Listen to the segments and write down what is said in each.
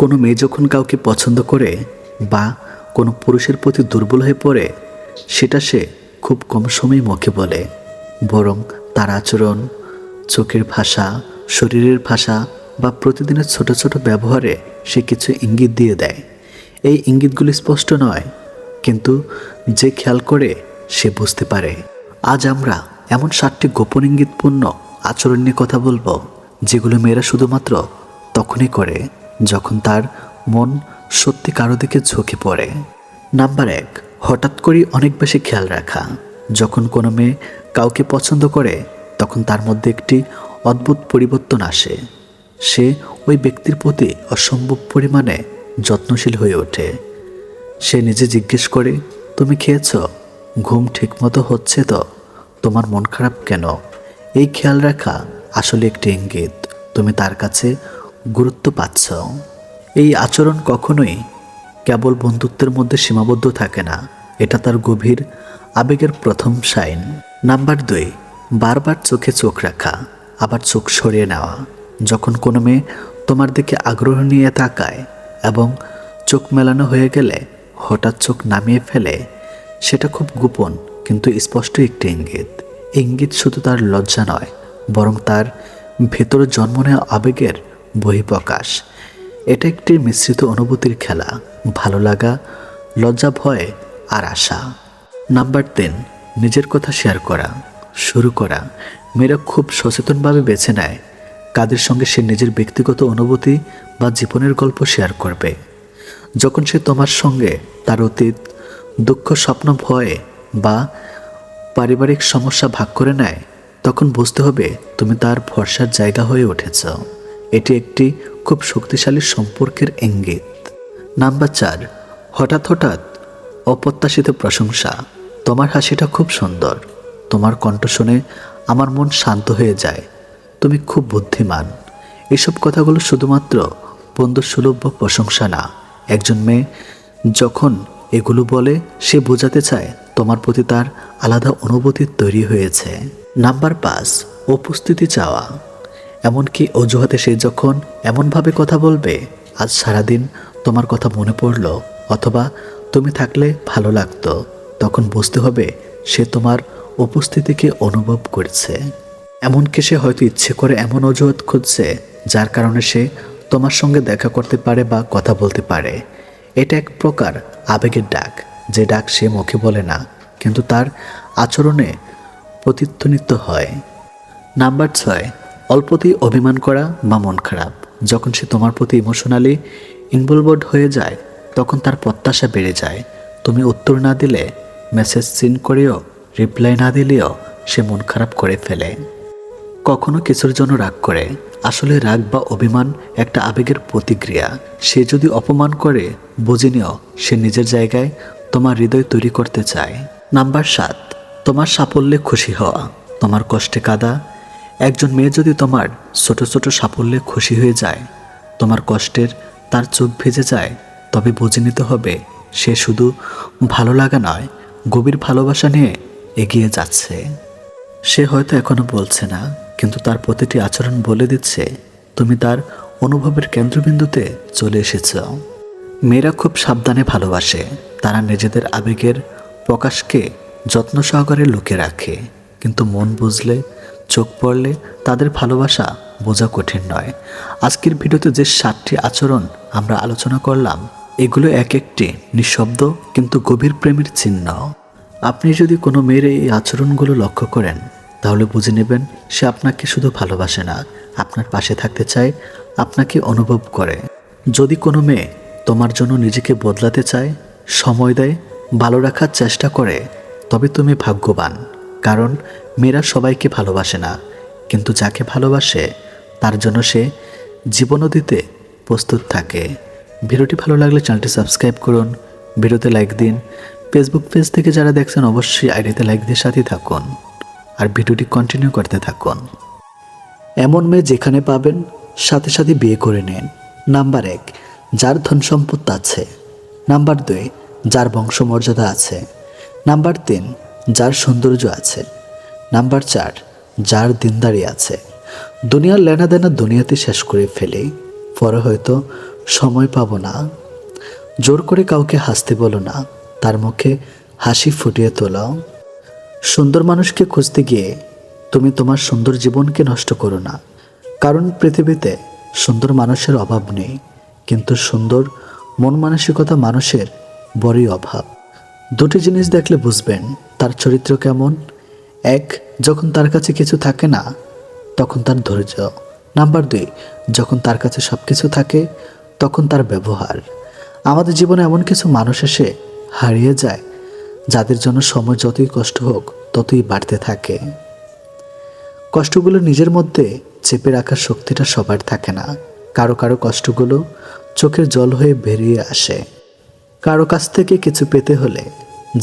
কোনো মেয়ে যখন কাউকে পছন্দ করে বা কোনো পুরুষের প্রতি দুর্বল হয়ে পড়ে, সেটা সে খুব কম সময় মুখে বলে। বরং তার আচরণ, চোখের ভাষা, শরীরের ভাষা বা প্রতিদিনের ছোট ছোট ব্যবহারে সে কিছু ইঙ্গিত দিয়ে দেয়। এই ইঙ্গিতগুলি স্পষ্ট নয়, কিন্তু যে খেয়াল করে সে বুঝতে পারে। আজ আমরা এমন সাতটি গোপন ইঙ্গিতপূর্ণ আচরণ নিয়ে কথা বলব, যেগুলো মেয়েরা শুধুমাত্র তখনই করে যখন তার মন সত্যি কারও দিকে ঝুঁকে পড়ে। নাম্বার এক, হঠাৎ করেই অনেক বেশি খেয়াল রাখা। যখন কোনো মেয়ে কাউকে পছন্দ করে, তখন তার মধ্যে একটি অদ্ভুত পরিবর্তন আসে। সে ওই ব্যক্তির প্রতি অসম্ভব পরিমাণে যত্নশীল হয়ে ওঠে। সে নিজে জিজ্ঞেস করে, তুমি খেয়েছ? ঘুম ঠিকমতো হচ্ছে তো? তোমার মন খারাপ কেন? এই খেয়াল রাখা আসলে একটি ইঙ্গিত। তুমি তার কাছে গুরুত্ব পাচ্ছ। এই আচরণ কখনোই কেবল বন্ধুত্বের মধ্যে সীমাবদ্ধ থাকে না, এটা তার গভীর, আবেগের প্রথম সাইন। নাম্বার দুই, বারবার চোখে চোখ রাখা, আবার চোখ সরিয়ে নেওয়া। যখন কোনো মেয়ে তোমার দিকে আগ্রহ নিয়ে তাকায় এবং চোখ মেলানো হয়ে গেলে হঠাৎ চোখ নামিয়ে ফেলে, সেটা খুব গোপন কিন্তু স্পষ্ট একটি ইঙ্গিত। ইঙ্গিত শুধু তার লজ্জা নয়, বরং তার ভেতরে জন্ম নেওয়া আবেগের বহিঃপ্রকাশ এটা একটি মিশ্রিত অনুভূতির খেলা, ভালো লাগা, লজ্জা, ভয় আর আশা। নাম্বার তিন, নিজের কথা শেয়ার করা, শুরু করা। মেয়েরা খুব সচেতনভাবে বেছে নেয় কাদের সঙ্গে সে নিজের ব্যক্তিগত অনুভূতি বা জীবনের গল্প শেয়ার করবে। যখন সে তোমার সঙ্গে তার অতীত, দুঃখ, স্বপ্ন, ভয় বা পারিবারিক সমস্যা ভাগ করে নেয়, তখন বুঝতে হবে তুমি তার ভরসার জায়গা হয়ে উঠেছ। এটি একটি খুব শক্তিশালী সম্পর্কের ইঙ্গিত। নাম্বার চার, হঠাৎ হঠাৎ অপ্রত্যাশিত প্রশংসা। তোমার হাসিটা খুব সুন্দর। তোমার কণ্ঠ শুনে আমার মন শান্ত হয়ে যায়। তুমি খুব বুদ্ধিমান। এসব কথাগুলো শুধুমাত্র বন্ধু সুলভ বা প্রশংসা না। একজন মেয়ে যখন এগুলো বলে, সে বোঝাতে চায় তোমার প্রতি তার আলাদা অনুভূতি তৈরি হয়েছে। নাম্বার পাঁচ, উপস্থিতি চাওয়া। এমনকি অজুহাতে সে যখন এমনভাবে কথা বলবে, আজ সারাদিন তোমার কথা মনে পড়ল, অথবা তুমি থাকলে ভালো লাগতো, তখন বুঝতে হবে সে তোমার উপস্থিতিকে অনুভব করছে। এমনকি সে হয়তো ইচ্ছে করে এমন অজুহাত খুঁজছে, যার কারণে সে তোমার সঙ্গে দেখা করতে পারে বা কথা বলতে পারে। এটা এক প্রকার আবেগের ডাক, যে ডাক সে মুখে বলে না, কিন্তু তার আচরণে প্রতিধ্বনিত হয়। নাম্বার ছয় অল্পতেই অভিমান করা বা মন খারাপ। যখন সে তোমার প্রতি ইমোশনালি ইনভলভড হয়ে যায়, তখন তার প্রত্যাশা বেড়ে যায়। তুমি উত্তর না দিলে মেসেজ সিন করেও রিপ্লাই না দিলেও সে মন খারাপ করে ফেলে। কখনো কিছুর জন্য রাগ করে। আসলে রাগ বা অভিমান একটা আবেগের প্রতিক্রিয়া। সে যদি অপমান করে, বুঝে নিও সে নিজের জায়গায় তোমার হৃদয় তৈরি করতে চায়। নাম্বার সাত, তোমার সাফল্যে খুশি হওয়া। তোমার কষ্টে কাদা একজন মেয়ে যদি তোমার ছোট ছোট সাফল্যে খুশি হয়ে যায়, তোমার কষ্টের তার চোখ ভেজে যায়, তবে বুঝে নিতে হবে সে শুধু ভালো লাগা নয়, গভীর ভালোবাসা নিয়ে এগিয়ে যাচ্ছে। সে হয়তো এখনও বলছে না, কিন্তু তার প্রতিটি আচরণ বলে দিচ্ছে, তুমি তার অনুভবের কেন্দ্রবিন্দুতে চলে এসেছ। মেয়েরা খুব সাবধানে ভালোবাসে, তারা নিজেদের আবেগের প্রকাশকে যত্ন সহকারে লুকে রাখে, কিন্তু মন বুঝলে চোখ পড়লে তাদের ভালোবাসা বোঝা কঠিন নয়। আজকের ভিডিওতে যে সাতটি আচরণ আমরা আলোচনা করলাম, এগুলো এক একটি নিঃশব্দ কিন্তু গভীর প্রেমের চিহ্ন। আপনি যদি কোনো মেয়ের এই আচরণগুলো লক্ষ্য করেন, তাহলে বুঝে নেবেন সে আপনাকে শুধু ভালোবাসে না, আপনার পাশে থাকতে চায়, আপনাকে অনুভব করে। যদি কোনো মেয়ে তোমার জন্য নিজেকে বদলাতে চায়, সময় দেয়, ভালো রাখার চেষ্টা করে, তবে তুমি ভাগ্যবান। কারণ মেয়েরা সবাইকে ভালোবাসে না। কিন্তু যাকে ভালোবাসে, তার জন্য সে জীবনও দিতে প্রস্তুত থাকে। ভিডিওটি ভালো লাগলে চ্যানেলটি সাবস্ক্রাইব করুন, ভিডিওতে লাইক দিন, ফেসবুক পেজ থেকে যারা দেখছেন অবশ্যই আইডিতে লাইক দিয়ে সাথে থাকুন, আর ভিডিওটি কন্টিনিউ করতে থাকুন। এমন মেয়ে যেখানে পাবেন, সাথে সাথে বিয়ে করে নেন। নাম্বার এক, যার ধন সম্পদ আছে। নাম্বার দুই, যার বংশমর্যাদা আছে। নাম্বার তিন যার সৌন্দর্য আছে। নাম্বার চার, যার দিনদারি আছে। দুনিয়ার লেনাদেনা দুনিয়াতে শেষ করে ফেলে, পরে হয়তো সময় পাবো না। জোর করে কাউকে হাসতে বলো না, তার মুখে হাসি ফুটিয়ে তোলাও সুন্দর মানুষকে খুঁজতে গিয়ে তুমি তোমার সুন্দর জীবনকে নষ্ট করো না, কারণ পৃথিবীতে সুন্দর মানুষের অভাব নেই, কিন্তু সুন্দর মন মানসিকতা মানুষের বড়ই অভাব। দুটি জিনিস দেখলে বুঝবেন তার চরিত্র কেমন। এক, যখন তার কাছে কিছু থাকে না, তখন তার ধৈর্য। নাম্বার দুই, যখন তার কাছে সব কিছু থাকে, তখন তার ব্যবহার। আমাদের জীবনে এমন কিছু মানুষ এসে হারিয়ে যায়, যাদের জন্য সময় যতই কষ্ট হোক, ততই বাড়তে থাকে। কষ্টগুলো নিজের মধ্যে চেপে রাখার শক্তিটা সবার থাকে না। কারও কারও কষ্টগুলো চোখের জল হয়ে বেরিয়ে আসে। কারও কাছ থেকে কিছু পেতে হলে,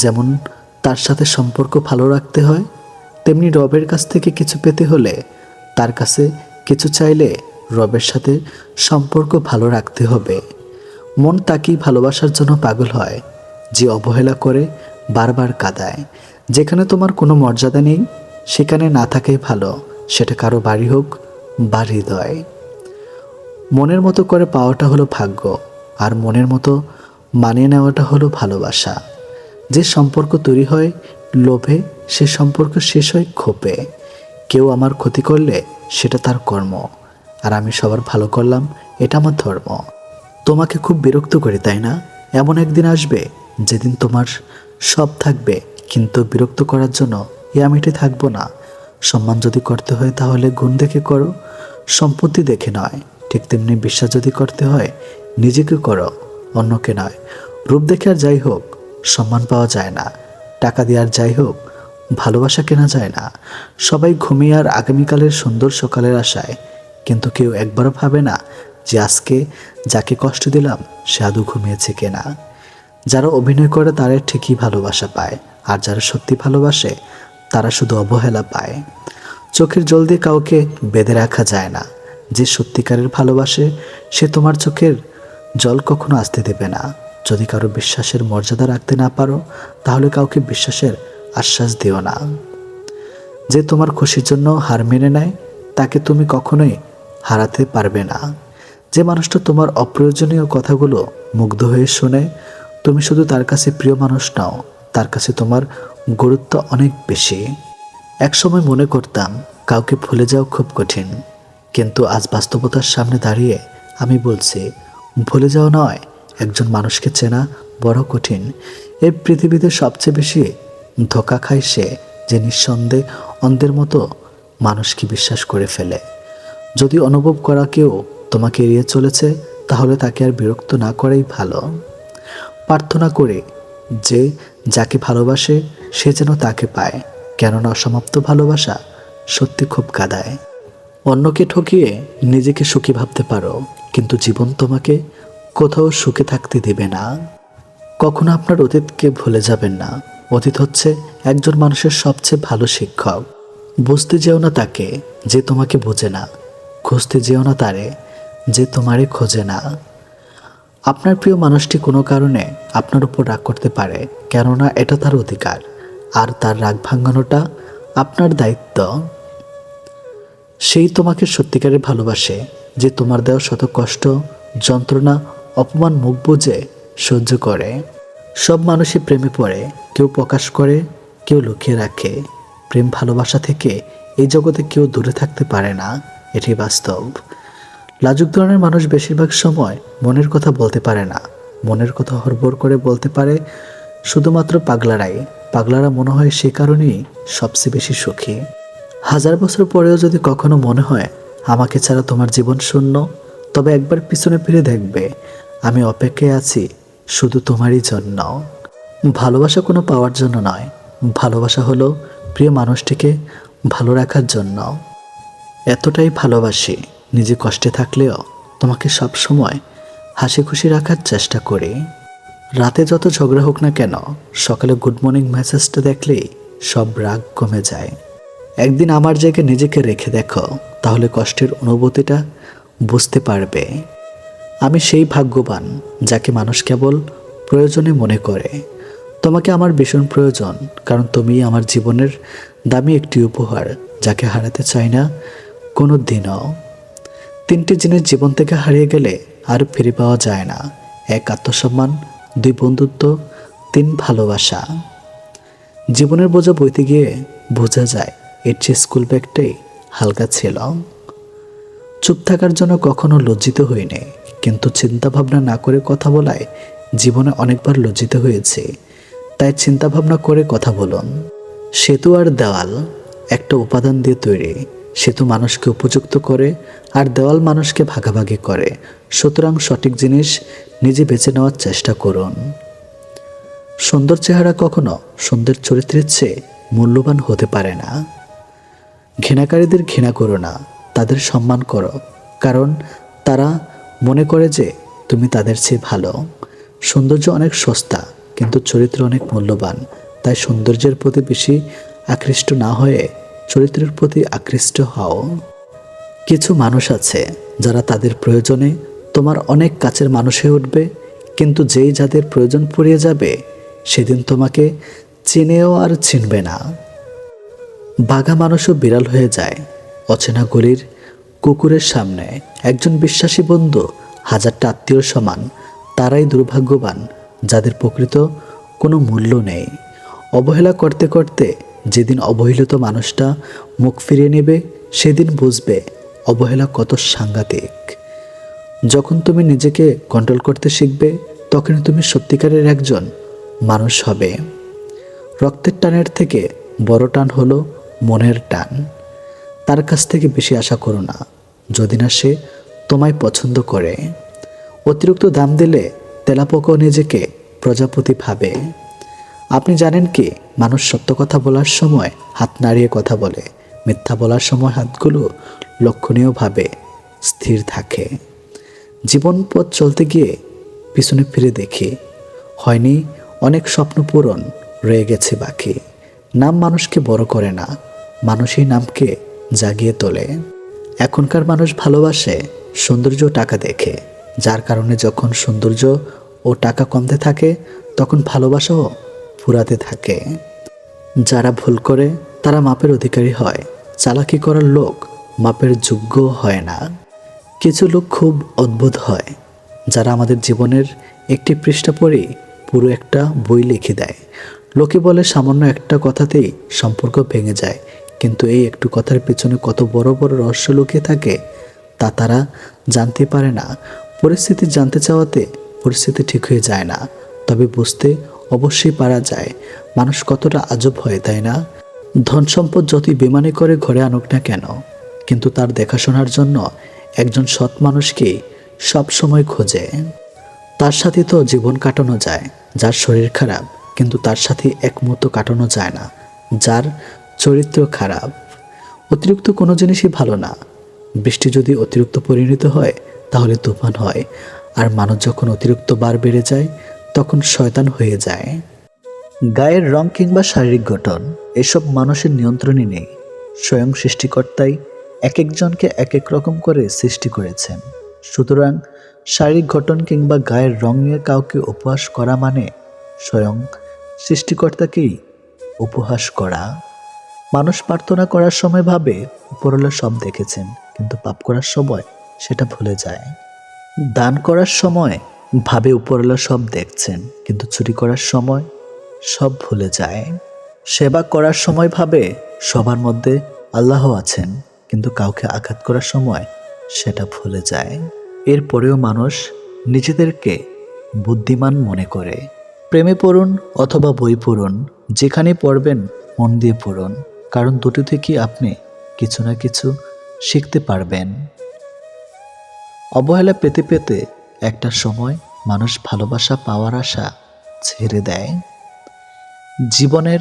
যেমন তার সাথে সম্পর্ক ভালো রাখতে হয়, তেমনি রবের কাছ থেকে কিছু পেতে হলে তার কাছে কিছু চাইলে রবের সাথে সম্পর্ক ভালো রাখতে হবে। মন তাকেই ভালোবাসার জন্য পাগল হয়, যে অবহেলা করে বারবার কাদায়। যেখানে তোমার কোনো মর্যাদা নেই, সেখানে না থাকাই ভালো, সেটা কারও বাড়ি হোক বা হৃদয়। মনের মতো করে পাওয়াটা হলো ভাগ্য, আর মনের মতো মানিয়ে নেওয়াটা হলো ভালোবাসা। যে সম্পর্ক তৈরি হয় লোভে, সে সম্পর্ক শেষ হয় ক্ষোভে। কেউ আমার ক্ষতি করলে সেটা তার কর্ম। আর আমি সবার ভালো করলাম, এটা আমার ধর্ম। তোমাকে খুব বিরক্ত করি, তাই না? এমন একদিন আসবে যেদিন তোমার সব থাকবে, কিন্তু বিরক্ত করার জন্য এ আমিটি থাকব না। সম্মান যদি করতে হয় তাহলে গুণ দেখে করো। সম্পত্তি দেখে নয়, ঠিক তেমনি বিশ্বাস যদি করতে হয় নিজেকে করো। অন্যকে নয়। রূপ দেখে আর যাই হোক, সম্মান পাওয়া যায় না। টাকা দিয়ে আর যাই হোক, ভালোবাসা কেনা যায় না। সবাই ঘুমিয়ে আর আগামীকালের সুন্দর সকালের আশায়। কিন্তু কেউ একবারও ভাবে না যে আজকে যাকে কষ্ট দিলাম, সে আদৌ ঘুমিয়েছে কেনা। যারা অভিনয় করে তারা ঠিকই ভালোবাসা পায়, আর যারা সত্যি ভালোবাসে, তারা শুধু অবহেলা পায়। চোখের জল দিয়ে কাউকে বেঁধে রাখা যায় না। যে সত্যিকারের ভালোবাসে, সে তোমার চোখের জল কখনো আসতে দেবে না। যদি কারও বিশ্বাসের মর্যাদা রাখতে না পারো, তাহলে কাউকে বিশ্বাসের আশ্বাস দিও না। যে তোমার খুশির জন্য হার মেনে নেয়, তাকে তুমি কখনোই হারাতে পারবে না। যে মানুষটা তোমার অপ্রয়োজনীয় কথাগুলো মুগ্ধ হয়ে শোনে, তুমি শুধু তার কাছে প্রিয় মানুষ নাও, তার কাছে তোমার গুরুত্ব অনেক বেশি। একসময় মনে করতাম, কাউকে ভুলে যাওয়া খুব কঠিন। কিন্তু আজ বাস্তবতার সামনে দাঁড়িয়ে আমি বলছি ভুলে যাওয়া নয়, একজন মানুষকে চেনা বড় কঠিন। এই পৃথিবীতে সবচেয়ে বেশি ধোকা খায় সে যে নিঃসন্দেহে অন্ধের মতো মানুষকে বিশ্বাস করে ফেলে। যদি অনুভব করা কেউ তোমাকে এড়িয়ে চলেছে, তাহলে তাকে আর বিরক্ত না করাই ভালো। প্রার্থনা করে যে যাকে ভালোবাসে, সে যেন তাকে পায়, কেননা অসমাপ্ত ভালোবাসা সত্যি খুব কাদায়। অন্যকে ঠকিয়ে নিজেকে সুখী ভাবতে পারো। কিন্তু জীবন তোমাকে কোথাও সুখে থাকতে দেবে না। কখনো আপনার অতীতকে ভুলে যাবেন না। অতীত হচ্ছে একজন মানুষের সবচেয়ে ভালো শিক্ষক। বুঝতে যেও না তাকে, যে তোমাকে বোঝে না। খুঁজতে যেও না তারে, যে তোমারে খোঁজে না। আপনার প্রিয় মানুষটি কোনো কারণে আপনার উপর রাগ করতে পারে, কেননা এটা তার অধিকার। আর তার রাগ ভাঙানোটা আপনার দায়িত্ব। সেই তোমাকে সত্যিকারে ভালোবাসে, যে তোমার দেওয়া শত কষ্ট, যন্ত্রণা, অপমান মুখ বুঝে সহ্য করে। সব মানুষই প্রেমে পড়ে, কেউ প্রকাশ করে, কেউ লুকিয়ে রাখে। প্রেম ভালোবাসা থেকে এই জগতে কেউ দূরে থাকতে পারে না এটি বাস্তব। লাজুক ধরনের মানুষ বেশিরভাগ সময় মনের কথা বলতে পারে না। মনের কথা হরবর করে বলতে পারে, শুধুমাত্র পাগলারাই। পাগলারা মনে হয় সে কারণেই সবচেয়ে বেশি সুখী। হাজার বছর পরেও যদি কখনো মনে হয়, আমাকে ছাড়া তোমার জীবন শূন্য, তবে একবার পিছনে ফিরে দেখবে, আমি অপেক্ষায় আছি শুধু তোমারই জন্য। ভালোবাসা কোনো পাওয়ার জন্য নয়, ভালোবাসা হলো প্রিয় মানুষটিকে ভালো রাখার জন্য। এতটাই ভালোবাসি, নিজে কষ্টে থাকলেও তোমাকে সব সময় হাসি খুশি রাখার চেষ্টা করি। রাতে যত ঝগড়া হোক না কেন, সকালে গুড মর্নিং মেসেজটা দেখলেই সব রাগ কমে যায়। একদিন আমার জায়গায় নিজেকে রেখে দেখো, তাহলে কষ্টের অনুভূতিটা বুঝতে পারবে। আমি সেই ভাগ্যবান যাকে মানুষ কেবল প্রয়োজনে মনে করে। তোমাকে আমার ভীষণ প্রয়োজন, কারণ তুমি আমার জীবনের দামি একটি উপহার, যাকে হারাতে চাই না কোনো দিনও তিনটি জিনিস জীবন থেকে হারিয়ে গেলে আর ফিরে পাওয়া যায় না। এক আত্মসম্মান, দুই বন্ধুত্ব, তিন ভালোবাসা। জীবনের বোঝা বইতে গিয়ে বোঝা যায় এর চেয়ে স্কুল ব্যাগটাই হালকা ছিল। চুপ থাকার জন্য কখনো লজ্জিত হইনি, কিন্তু চিন্তা ভাবনা না করে কথা বলায় জীবনে অনেকবার লজ্জিত হয়েছে। তাই চিন্তা ভাবনা করে কথা বলুন। সেতু আর দেওয়াল, একটা উপাদান দিয়ে তৈরি। সেতু মানুষকে উপযুক্ত করে আর দেওয়াল মানুষকে ভাগাভাগি করে। সুতরাং সঠিক জিনিস নিজে বেছে নেওয়ার চেষ্টা করুন। সুন্দর চেহারা কখনো সুন্দর চরিত্রের চেয়ে মূল্যবান হতে পারে না। ঘৃণাকারীদের ঘৃণা করো না, তাদের সম্মান করো, কারণ তারা মনে করে যে তুমি তাদের চেয়ে ভালো। সৌন্দর্য অনেক সস্তা, কিন্তু চরিত্র অনেক মূল্যবান, তাই সৌন্দর্যের প্রতি বেশি আকৃষ্ট না হয়ে চরিত্রের প্রতি আকৃষ্ট হও। কিছু মানুষ আছে যারা তাদের প্রয়োজনে তোমার অনেক কাছের মানুষ হয়ে উঠবে, কিন্তু যেই যাদের প্রয়োজন পড়িয়ে যাবে, সেদিন তোমাকে চিনেও আর চিনবে না। বাঘা মানুষও বিড়াল হয়ে যায়। অচেনা গলির কুকুরের সামনে একজন বিশ্বাসী বন্ধু, হাজারটা আত্মীয়র সমান, তারাই দুর্ভাগ্যবান, যাদের প্রকৃত কোনো মূল্য নেই। অবহেলা করতে করতে যেদিন অবহেলিত মানুষটা মুখ ফিরিয়ে নেবে, সেদিন বুঝবে অবহেলা কত সাংঘাতিক। যখন তুমি নিজেকে কন্ট্রোল করতে শিখবে, তখনই তুমি সত্যিকারের একজন মানুষ হবে। রক্তের টানের থেকে বড় টান হলো মনের টান, তার কাছ থেকে বেশি আশা করো না। যদি না সে তোমায় পছন্দ করে, অতিরিক্ত দাম দিলে তেলাপোকাও নিজেকে প্রজাপতি ভাবে। আপনি জানেন কি, মানুষ সত্য কথা বলার সময় হাত নাড়িয়ে কথা বলে, মিথ্যা বলার সময় হাতগুলো লক্ষণীয়ভাবে স্থির থাকে। জীবন পথ চলতে গিয়ে পিছনে ফিরে দেখি, হয়নি অনেক স্বপ্ন পূরণ, রয়ে গেছে বাকি। নাম মানুষকে বড় করে না। মানুষই নামকে জাগিয়ে তোলে। এখনকার মানুষ ভালোবাসে সৌন্দর্য টাকা দেখে। যার কারণে যখন সৌন্দর্য ও টাকা কমতে থাকে, তখন ভালোবাসাও ফুরাতে থাকে। যারা ভুল করে, তারা মাপের অধিকারী হয়। চালাকি করার লোক মাপের যোগ্য হয় না। কিছু লোক খুব অদ্ভুত হয়, যারা আমাদের জীবনের একটি পৃষ্ঠা পড়েই পুরো একটা বই লিখে দেয়। লোকে বলে সামান্য একটা কথাতেই সম্পর্ক ভেঙে যায়। কিন্তু এই একটু কথার পেছনে কত বড় বড় রহস্য লুকিয়ে থাকে, তা তারা জানতে পারে না। পরিস্থিতি জানতে চাওয়াতে পরিস্থিতি ঠিক হয়ে যায় না, তবে বুঝতে অবশ্যই পারা যায়, মানুষ কতটা আজব হয়, তাই না? ধন সম্পদ যতই বেমানি করে ঘরে আনুক না কেন, কিন্তু তার দেখাশোনার জন্য একজন সৎ মানুষকে সব সময় খোঁজে। তার সাথে তো জীবন কাটানো যায়, যার শরীর খারাপ, কিন্তু তার সাথে এক মুহূর্ত কাটানো যায় না, যার চরিত্র খারাপ, অতিরিক্ত কোনো জিনিসই ভালো না। বৃষ্টি যদি অতিরিক্ত পরিণত হয়, তাহলে তুফান হয়। আর মানুষ যখন অতিরিক্ত বার বেড়ে যায়, তখন শয়তান হয়ে যায়। গায়ের রং কিংবা শারীরিক গঠন, এসব মানুষের নিয়ন্ত্রণই নেই। স্বয়ং সৃষ্টিকর্তাই এক একজনকে এক এক রকম করে সৃষ্টি করেছেন। সুতরাং শারীরিক গঠন কিংবা গায়ের রং নিয়ে কাউকে উপহাস করা মানে স্বয়ং সৃষ্টিকর্তাকেই উপহাস করা। মানুষ প্রার্থনা করার সময় ভাবে, উপরওয়ালা সব দেখেছেন, কিন্তু পাপ করার সময় সেটা ভুলে যায়। দান করার সময় ভাবে, উপরওয়ালা সব দেখছেন, কিন্তু চুরি করার সময় সব ভুলে যায়। সেবা করার সময় ভাবে, সবার মধ্যে আল্লাহ আছেন, কিন্তু কাউকে আঘাত করার সময় সেটা ভুলে যায়। এরপরেও মানুষ নিজেদেরকে বুদ্ধিমান মনে করে। প্রেমে পড়ুন অথবা বই পড়ুন যেখানে পড়বেন, মন দিয়ে পড়ুন। কারণ দুটো থেকেই আপনি কিছু না কিছু শিখতে পারবেন। অবহেলা পেতে পেতে একটা সময় মানুষ ভালোবাসা পাওয়ার আশা ছেড়ে দেয়। জীবনের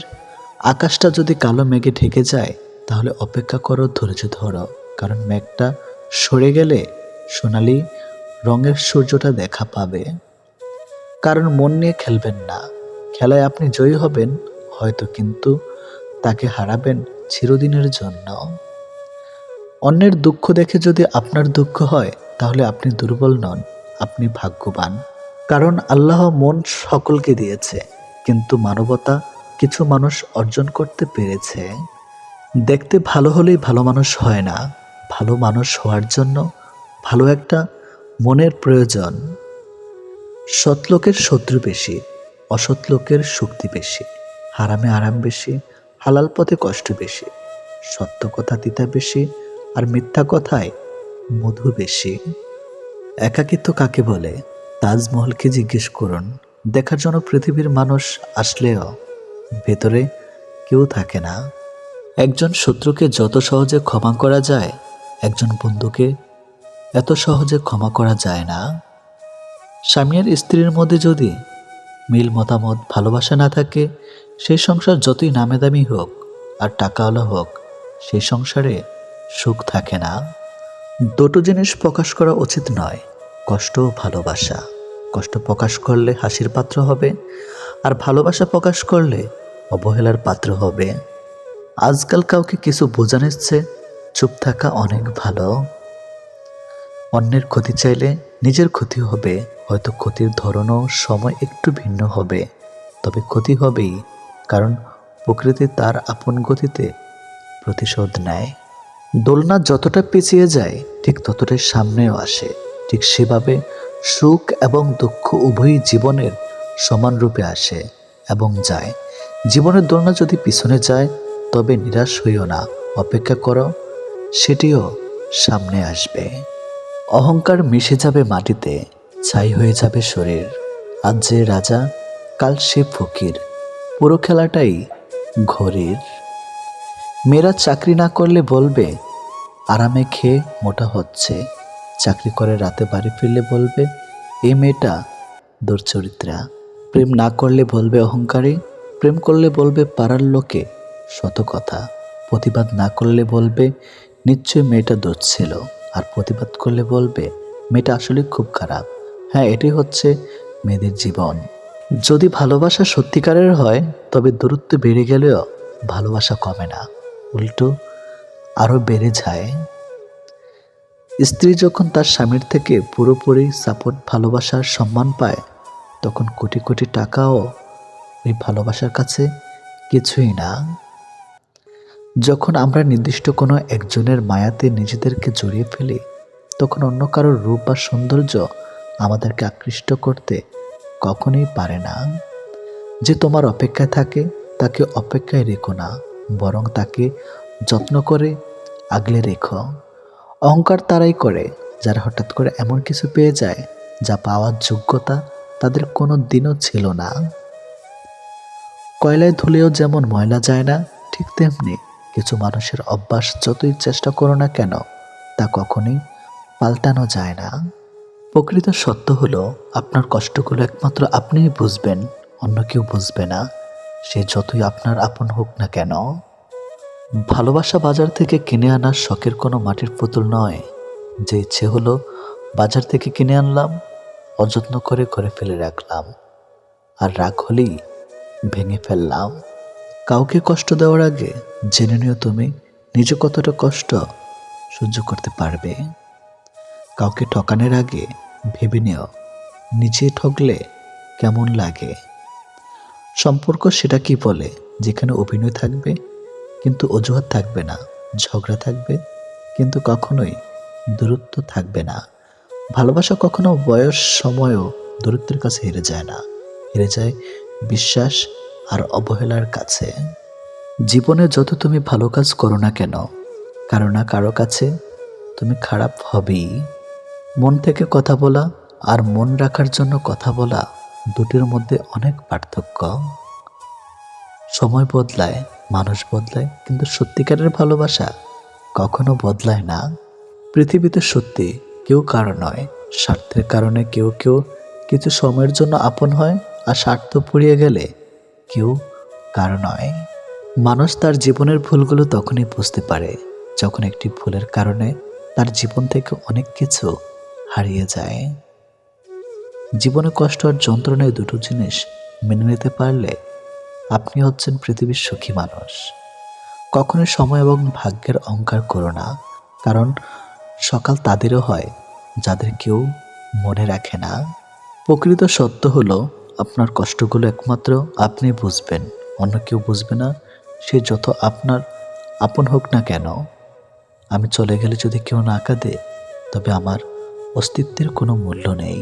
আকাশটা যদি কালো মেঘে ঢেকে যায়, তাহলে অপেক্ষা করো ধৈর্য ধরো, কারণ মেঘটা সরে গেলে সোনালি রঙের সূর্যটা দেখা পাবে। কারণ মন নিয়ে খেলবেন না। খেলায় আপনি জয়ী হবেন, হয়তো কিন্তু তাকে হারাবেন চিরদিনের জন্য। অন্যের দুঃখ দেখে যদি আপনার দুঃখ হয়, তাহলে আপনি দুর্বল নন, আপনি ভাগ্যবান। কারণ আল্লাহ মন সকলকে দিয়েছে, কিন্তু মানবতা কিছু মানুষ অর্জন করতে পেরেছে। দেখতে ভালো হলেই ভালো মানুষ হয় না, ভালো মানুষ হওয়ার জন্য ভালো একটা মনের প্রয়োজন। সৎলোকের শত্রু বেশি, অসৎ লোকের শক্তি বেশি, হারামে আরাম বেশি হালাল পথে কষ্ট বেশি, সত্য কথা তিতা বেশি, আর মিথ্যা কথায় মধু বেশি। একাকিত্ব কাকে বলে? তাজমহলকে জিজ্ঞেস করুন। দেখার জন্য পৃথিবীর মানুষ আসলেও ভেতরে কেউ থাকে না। একজন শত্রুকে যত সহজে ক্ষমা করা যায়, একজন বন্ধুকে এত সহজে ক্ষমা করা যায় না। স্বামী আর স্ত্রীর মধ্যে যদি মিল মতামত ভালোবাসা না থাকে সেই সংসার যতই নামে দামি হোক আর টাকাওয়ালা হোক, সেই সংসারে সুখ থাকে না। দুটো জিনিস প্রকাশ করা উচিত নয়, কষ্ট ও ভালোবাসা। কষ্ট প্রকাশ করলে হাসির পাত্র হবে, আর ভালোবাসা প্রকাশ করলে অবহেলার পাত্র হবে। আজকাল কাউকে কিছু বোঝানোর চেয়ে চুপ থাকা অনেক ভালো। অন্যের ক্ষতি চাইলে নিজের ক্ষতি হবে, হয়তো ক্ষতির ধরনও সময় একটু ভিন্ন হবে, তবে ক্ষতি হবেই কারণ প্রকৃতি তার আপন গতিতে প্রতিশোধ নেয়। দোলনা যতটা পিছিয়ে যায়, ঠিক ততটাই সামনেও আসে। ঠিক সেভাবে সুখ এবং দুঃখ উভয়ই জীবনের সমান রূপে আসে এবং যায়। জীবনের দোলনা যদি পিছনে যায়, তবে নিরাশ হইও না, অপেক্ষা করো, সেটিও সামনে আসবে। অহংকার মিশে যাবে মাটিতে, ছাই হয়ে যাবে শরীর। আজ যে রাজা, কাল সে ফকির। পুরো খেলাটাই ঘড়ির মেয়েরা চাকরি না করলে বলবে, আরামে খেয়ে মোটা হচ্ছে। চাকরি করে রাতে বাড়ি ফিরলে বলবে এই মেয়েটা দুর্চরিত্রা। প্রেম না করলে বলবে অহংকারী, প্রেম করলে বলবে পাড়ার লোকে শত কথা। প্রতিবাদ না করলে বলবে, নিশ্চয়ই মেয়েটা দোষ ছিল আর প্রতিবাদ করলে বলবে, মেয়েটা আসলে খুব খারাপ। হ্যাঁ এটি হচ্ছে মেয়েদের জীবন। যদি ভালোবাসা সত্যিকারের হয়, তবে দূরত্ব বেড়ে গেলেও ভালোবাসা কমে না। উল্টো আরও বেড়ে যায়। স্ত্রী যখন তার স্বামীর থেকে পুরোপুরি সাপোর্ট, ভালোবাসার সম্মান পায়, তখন কোটি কোটি টাকাও এই ভালোবাসার কাছে কিছুই না। যখন আমরা নির্দিষ্ট কোনো একজনের মায়াতে নিজেদেরকে জড়িয়ে ফেলি, তখন অন্য কারোর রূপ বা সৌন্দর্য আমাদেরকে আকৃষ্ট করতে কখনোই পারে না। যে তোমার অপেক্ষায় থাকে, তাকে অপেক্ষায় রেখো না, বরং তাকে যত্ন করে আগলে রেখো। অহংকার তারাই করে, যারা হঠাৎ করে এমন কিছু পেয়ে যায়, যা পাওয়ার যোগ্যতা তাদের কোনো দিনও ছিল না। কয়লায় ধুলেও যেমন ময়লা যায় না, ঠিক তেমনি কিছু মানুষের অভ্যাস যতই চেষ্টা করো না কেন, তা কখনোই পাল্টানো যায় না। প্রকৃত সত্য হলো, আপনার কষ্টগুলো একমাত্র আপনিই বুঝবেন, অন্য কেউ বুঝবে না। সে যতই আপনার আপন হোক না কেন। ভালোবাসা বাজার থেকে কিনে আনার শখের কোনো মাটির পুতুল নয়। যে ইচ্ছে হলো, বাজার থেকে কিনে আনলাম, অযত্ন করে ঘরে ফেলে রাখলাম। আর রাগ হলেই ভেঙে ফেললাম। কাউকে কষ্ট দেওয়ার আগে জেনে নিও তুমি, নিজে কতটা কষ্ট সহ্য করতে পারবে। কাউকে ঠকানোর আগে ভেবে নিও, নিজে ঠকলে কেমন লাগে। সম্পর্ক সেটা কি বলে? যেখানে অভিনয় থাকবে, কিন্তু অজুহাত থাকবে না, ঝগড়া থাকবে, কিন্তু কখনোই দূরত্ব থাকবে না। ভালোবাসা কখনো বয়স সময়ও দূরত্বের কাছে হেরে যায় না, হেরে যায় বিশ্বাস আর অবহেলার কাছে। জীবনে যত তুমি ভালো কাজ করো না কেন, কারও না কারও কাছে তুমি খারাপ হবেই। মন থেকে কথা বলা আর মন রাখার জন্য কথা বলা দুটির মধ্যে অনেক পার্থক্য। সময় বদলায়, মানুষ বদলায়, কিন্তু সত্যিকারের ভালোবাসা কখনো বদলায় না। পৃথিবীতে সত্যি কেউ কারও নয়, স্বার্থের কারণে কেউ কেউ কিছু সময়ের জন্য আপন হয় আর স্বার্থ পুড়িয়ে গেলে কেউ কারও নয়। মানুষ তার জীবনের ভুলগুলো তখনই বুঝতে পারে যখন একটি ভুলের কারণে তার জীবন থেকে অনেক কিছু হারিয়ে যায়। জীবনে কষ্ট আর যন্ত্রণায় দুটো জিনিস মেনে নিতে পারলে আপনি হচ্ছেন পৃথিবীর সুখী মানুষ। কখনোই সময় এবং ভাগ্যের অহংকার করো না, কারণ সকাল তাদেরও হয় যাদের কেউ মনে রাখে না। প্রকৃত সত্য হলো, আপনার কষ্টগুলো একমাত্র আপনি বুঝবেন, অন্য কেউ বুঝবে না, সে যত আপনার আপন হোক না কেন। আমি চলে গেলে যদি কেউ না কাঁদে, তবে আমার অস্তিত্বের কোনো মূল্য নেই।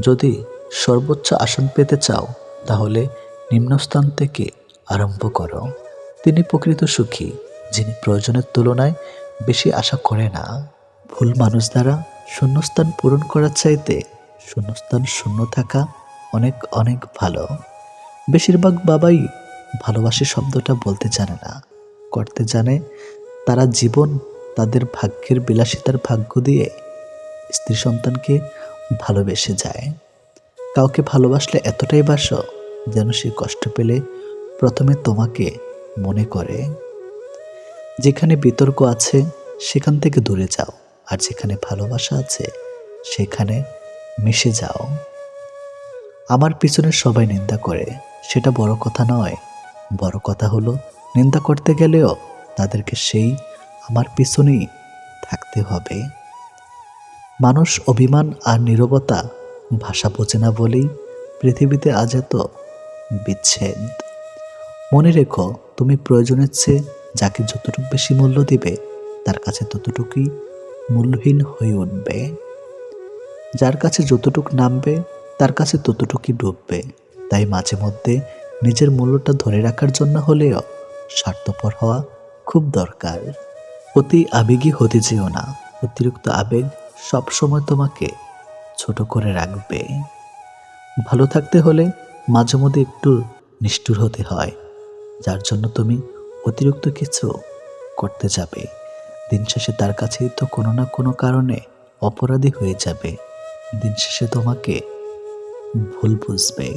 যদি সর্বোচ্চ আসন পেতে চাও, তাহলে নিম্নস্থান থেকে আরম্ভ করো। তিনি প্রকৃত সুখী, যিনি প্রয়োজনের তুলনায় বেশি আশা করে না। ভুল মানুষ দ্বারা শূন্যস্থান পূরণ করার চাইতে শূন্যস্থান শূন্য থাকা অনেক অনেক ভালো। বেশিরভাগ বাবাই ভালোবাসি শব্দটা বলতে জানে না, করতে জানে। তারা জীবন তাদের ভাগ্যের বিলাসিতার ভাগ্য দিয়ে স্ত্রী সন্তানকে ভালোবেসে যায়। কাউকে ভালোবাসলে এতটাই বাসো যেন সে কষ্ট পেলে প্রথমে তোমাকে মনে করে। যেখানে বিতর্ক আছে, সেখান থেকে দূরে যাও, আর যেখানে ভালোবাসা আছে, সেখানে মিশে যাও। আমার পিছনে সবাই নিন্দা করে, সেটা বড় কথা নয়। বড় কথা হলো, নিন্দা করতে গেলেও তাদেরকে সেই আমার পিছনেই থাকতে হবে। মানুষ অভিমান আর নীরবতা ভাষা বোঝে না বলেই পৃথিবীতে আজ এত বিচ্ছেদ। মনে রেখো, তুমি প্রয়োজনের চেয়ে যাকে যতটুকু বেশি মূল্য দিবে, তার কাছে ততটুকুই মূল্যহীন হয়ে উঠবে। যার কাছে যতটুক নামবে, তার কাছে ততটুকুই ডুববে। তাই মাঝে মধ্যে নিজের মূল্যটা ধরে রাখার জন্য হলেও স্বার্থপর হওয়া খুব দরকার। অতি আবেগী হতে যেও না। অতিরিক্ত আবেগ সবসময় তোমাকে ছোট করে রাখবে। ভালো থাকতে হলে মাঝে মধ্যে একটু নিষ্ঠুর হতে হয়, যার জন্য তুমি অতিরিক্ত কিছু করতে যাবে। দিন শেষে তার কাছেই তো কোনো না কোনো কারণে অপরাধী হয়ে যাবে। দিন শেষে তোমাকে ভুল বুঝবে।